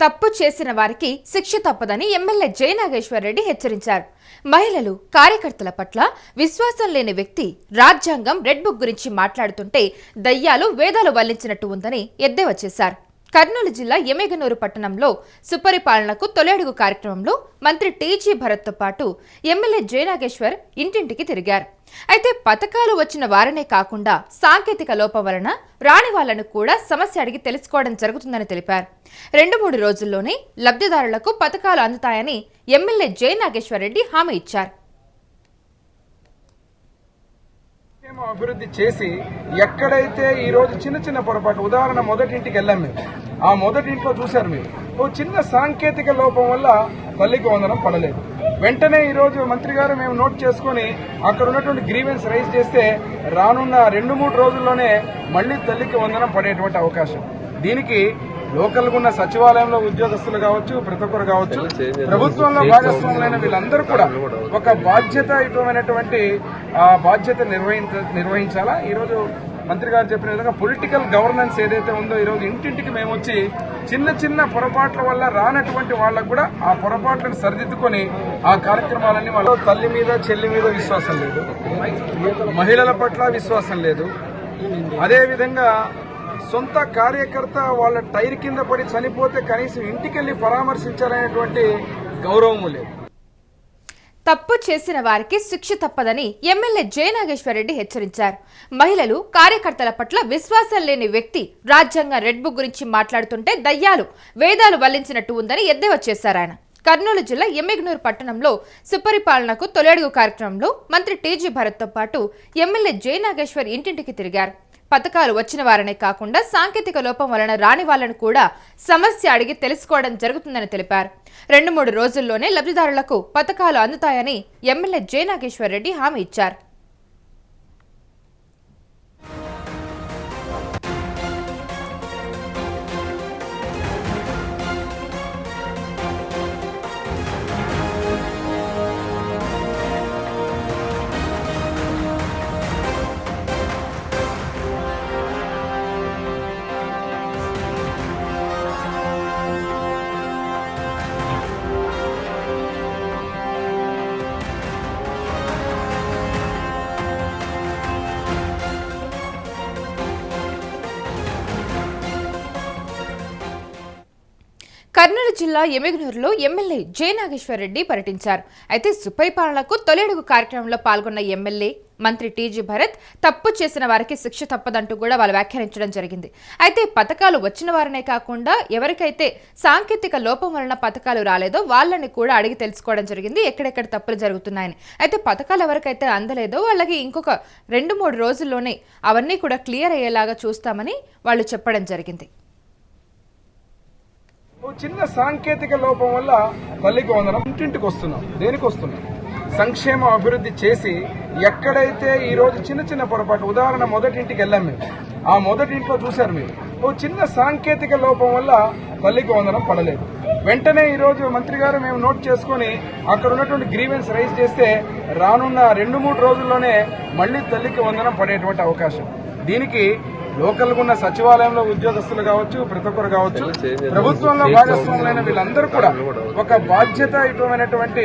తప్పు చేసిన వారికి శిక్ష తప్పదని ఎమ్మెల్యే జయనాగేశ్వర్ రెడ్డి హెచ్చరించారు. మహిళలు కార్యకర్తల పట్ల విశ్వాసం లేని వ్యక్తి రాజ్యాంగం రెడ్ బుక్ గురించి మాట్లాడుతుంటే దయ్యాలు వేదాలు వల్లించినట్టు ఉందని ఎద్దేవా చేశారు. కర్నూలు జిల్లా ఎమెగనూరు పట్టణంలో సుపరిపాలనకు తొలడుగు కార్యక్రమంలో మంత్రి టీజీ భరత్తో పాటు ఎమ్మెల్యే జయనాగేశ్వర్ ఇంటింటికి తిరిగారు. అయితే పథకాలు వచ్చిన వారనే కాకుండా సాంకేతిక లోపం వలన రాని వాళ్ళను కూడా సమస్య అడిగి తెలుసుకోవడం జరుగుతుందని తెలిపారు. రెండు మూడు రోజుల్లోనే లబ్ధిదారులకు పథకాలు అందుతాయని ఎమ్మెల్యే జయనాగేశ్వర్ రెడ్డి హామీ ఇచ్చారు. మేము అభివృద్ధి చేసి ఎక్కడైతే ఈ రోజు చిన్న చిన్న పొరపాటు ఉదాహరణ మొదటి ఇంటికి వెళ్ళాం మేము. ఆ మొదటి ఇంట్లో చూశారు మీరు. ఓ చిన్న సాంకేతిక లోపం వల్ల తల్లికి వందనం పడలేదు. వెంటనే ఈ రోజు మంత్రి గారు మేము నోట్ చేసుకుని అక్కడ ఉన్నటువంటి గ్రీవెన్స్ రైజ్ చేస్తే రానున్న రెండు మూడు రోజుల్లోనే మళ్ళీ తల్లికి వందనం పడేటువంటి అవకాశం. దీనికి లోకల్ ఉన్న సచివాలయంలో ఉద్యోగస్తులు కావచ్చు ప్రతి ఒక్కరు కావచ్చు ప్రభుత్వంలో భాగస్వాములైన వీళ్ళందరూ కూడా ఒక బాధ్యతాయుతమైనటువంటి ఆ బాధ్యత నిర్వహించ నిర్వహించాలా? ఈరోజు మంత్రి గారు చెప్పిన విధంగా పొలిటికల్ గవర్నెన్స్ ఏదైతే ఉందో ఈరోజు ఇంటింటికి మేము వచ్చి చిన్న చిన్న పొరపాట్ల వల్ల రానటువంటి వాళ్ళకు కూడా ఆ పొరపాట్లను సరిదిద్దుకొని ఆ కార్యక్రమాలన్నీ వాళ్ళ తల్లి మీద చెల్లి మీద విశ్వాసం లేదు. మహిళల పట్ల విశ్వాసం లేదు. అదే విధంగా సొంత కార్యకర్త వాళ్ళ టైర్ కింద పడి చనిపోతే కనీసం ఇంటికెళ్ళి పరామర్శించాలనేటువంటి గౌరవము లేదు. తప్పు చేసిన వారికి శిక్ష తప్పదని ఎమ్మెల్యే జయనాగేశ్వర్ రెడ్డి హెచ్చరించారు. మహిళలు కార్యకర్తల పట్ల విశ్వాసం లేని వ్యక్తి రాజ్యాంగ రెడ్ బుక్ గురించి మాట్లాడుతుంటే దయ్యాలు వేదాలు వల్లించినట్టు ఉందని ఎద్దేవా చేశారు ఆయన. కర్నూలు జిల్లా ఎమ్మిగనూరు పట్టణంలో సుపరిపాలనకు తొలి అడుగు కార్యక్రమంలో మంత్రి టీజీ భరత్తో పాటు ఎమ్మెల్యే జయనాగేశ్వర్ ఇంటింటికి తిరిగారు. పథకాలు వచ్చిన వారనే కాకుండా సాంకేతిక లోపం వలన రాని వాళ్ళను కూడా సమస్య అడిగి తెలుసుకోవడం జరుగుతుందని తెలిపారు. రెండు మూడు రోజుల్లోనే లబ్ధిదారులకు పథకాలు అందుతాయని ఎమ్మెల్యే జయనాగేశ్వర్ రెడ్డి హామీ ఇచ్చారు. కర్నూలు జిల్లా ఎమ్మిగనూరులో ఎమ్మెల్యే జయనాగేశ్వర్ రెడ్డి పర్యటించారు. అయితే సుపరిపాలనకు తొలి అడుగు కార్యక్రమంలో పాల్గొన్న ఎమ్మెల్యే మంత్రి టీజీ భరత్ తప్పు చేసిన వారికి శిక్ష తప్పదంటూ కూడా వాళ్ళు వ్యాఖ్యానించడం జరిగింది. అయితే పథకాలు వచ్చిన వారనే కాకుండా ఎవరికైతే సాంకేతిక లోపం వలన పథకాలు రాలేదో వాళ్ళని కూడా అడిగి తెలుసుకోవడం జరిగింది. ఎక్కడెక్కడ తప్పులు జరుగుతున్నాయని. అయితే పథకాలు ఎవరికైతే అందలేదో వాళ్ళకి ఇంకొక రెండు మూడు రోజుల్లోనే అవన్నీ కూడా క్లియర్ అయ్యేలాగా చూస్తామని వాళ్ళు చెప్పడం జరిగింది. చిన్న సాంకేతిక లోపం వల్ల తల్లికి వందనం ఇంటింటికి వస్తున్నాం. దేనికి వస్తున్నాం? సంక్షేమ అభివృద్ధి చేసి ఎక్కడైతే ఈ రోజు చిన్న చిన్న పొరపాటు ఉదాహరణ మొదటింటికి వెళ్ళాం మేము. ఆ మొదటింట్లో చూశారు మీరు. ఓ చిన్న సాంకేతిక లోపం వల్ల తల్లికి వందనం పడలేదు. వెంటనే ఈరోజు మంత్రి గారు మేము నోట్ చేసుకుని అక్కడ ఉన్నటువంటి గ్రీవెన్స్ రైజ్ చేస్తే రానున్న రెండు మూడు రోజుల్లోనే మళ్ళీ తల్లికి వందనం పడేటువంటి అవకాశం. దీనికి లోకల్ ఉన్న సచివాలయంలో ఉద్యోగస్తులు కావచ్చు ప్రతి ఒక్కరు కావచ్చు ప్రభుత్వంలో భాగస్వాములైన వీళ్ళందరూ కూడా ఒక బాధ్యతాయుతమైనటువంటి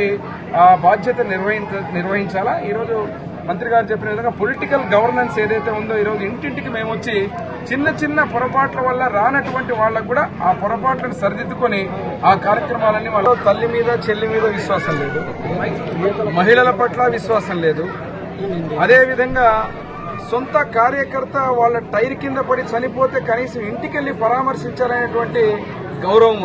ఆ బాధ్యత నిర్వహించ నిర్వహించాలా? ఈరోజు మంత్రి గారు చెప్పిన విధంగా పొలిటికల్ గవర్నెన్స్ ఏదైతే ఉందో ఈరోజు ఇంటింటికి మేము వచ్చి చిన్న చిన్న పొరపాట్ల వల్ల రానటువంటి వాళ్ళకు కూడా ఆ పొరపాట్లను సరిదిద్దుకొని ఆ కార్యక్రమాలన్నీ వాళ్ళ తల్లి మీద చెల్లి మీద విశ్వాసం లేదు. మహిళల పట్ల విశ్వాసం లేదు. అదేవిధంగా సొంత కార్యకర్త వాళ్ళ టైర్ కింద పడి చనిపోతే కనీసం ఇంటికెళ్ళి పరామర్శించాలనేటువంటి గౌరవం